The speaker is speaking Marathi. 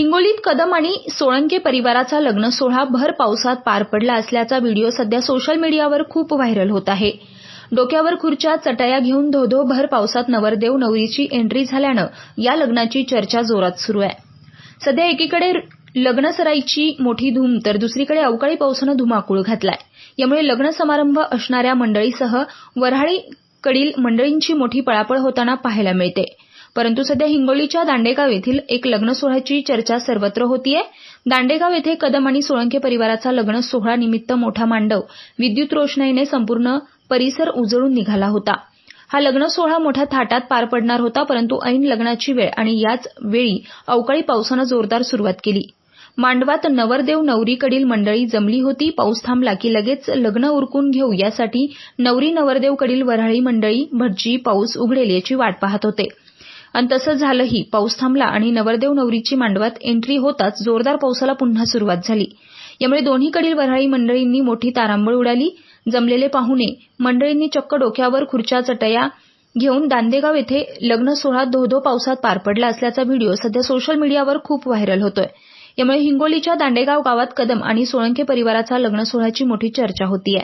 हिंगोलीत कदम आणि सोळंके परिवाराचा लग्न सोहळा भर पावसात पार पडला असल्याचा व्हिडिओ सध्या सोशल मीडियावर खूप व्हायरल होत आहे. डोक्यावर खुर्च्या चटया घेऊन धोधो भर पावसात नवरदेव नवरीची एंट्री झाल्यानं या लग्नाची चर्चा जोरात सुरू आहे. सध्या एकीकडे लग्नसराईची मोठी धूम तर दुसरीकडे अवकाळी पावसानं धुमाकूळ घातलाय. यामुळे लग्न समारंभ असणाऱ्या मंडळीसह वऱ्हाडीकडील मंडळींची मोठी पळापळ होताना पाहायला मिळते. परंतु सध्या हिंगोलीच्या दांडेगाव येथील एक लग्न सोहळ्याची चर्चा सर्वत्र होतीये. दांडेगाव येथे कदम आणि सोळंके परिवाराचा लग्न सोहळा निमित्त मोठा मांडव विद्युत रोषणाईने संपूर्ण परिसर उजळून निघाला होता. हा लग्न सोहळा मोठ्या थाटात पार पडणार होता परंतु ऐन लग्नाची वेळ आणि याच वेळी अवकाळी पावसानं जोरदार सुरुवात केली. मांडवात नवरदेव नवरीकडील मंडळी जमली होती पाऊस थांबला की लगेच लग्न उरकून घेऊ यासाठी नवरी नवरदेवकडील वऱ्हाडी मंडळी भटजी पाऊस उघडेल याची वाट पाहत होते. आणि तसं झालंही. पाऊस थांबला आणि नवरदेव नवरीची मांडवात एंट्री होताच जोरदार पावसाला पुन्हा सुरुवात झाली. यामुळे दोन्हीकडील वऱ्हाडी मंडळींनी मोठी तारांबळ उडाली. जमलेले पाहुणे मंडळींनी चक्क डोक्यावर खुर्च्या चटया घेऊन दांडेगाव येथे लग्न सोहळा धोधो पावसात पार पडला असल्याचा व्हिडिओ सध्या सोशल मीडियावर खूप व्हायरल होतोय. यामुळे हिंगोलीच्या दांडेगाव गावात कदम आणि सोळंके परिवाराचा लग्न सोहळ्याची मोठी चर्चा होतीये.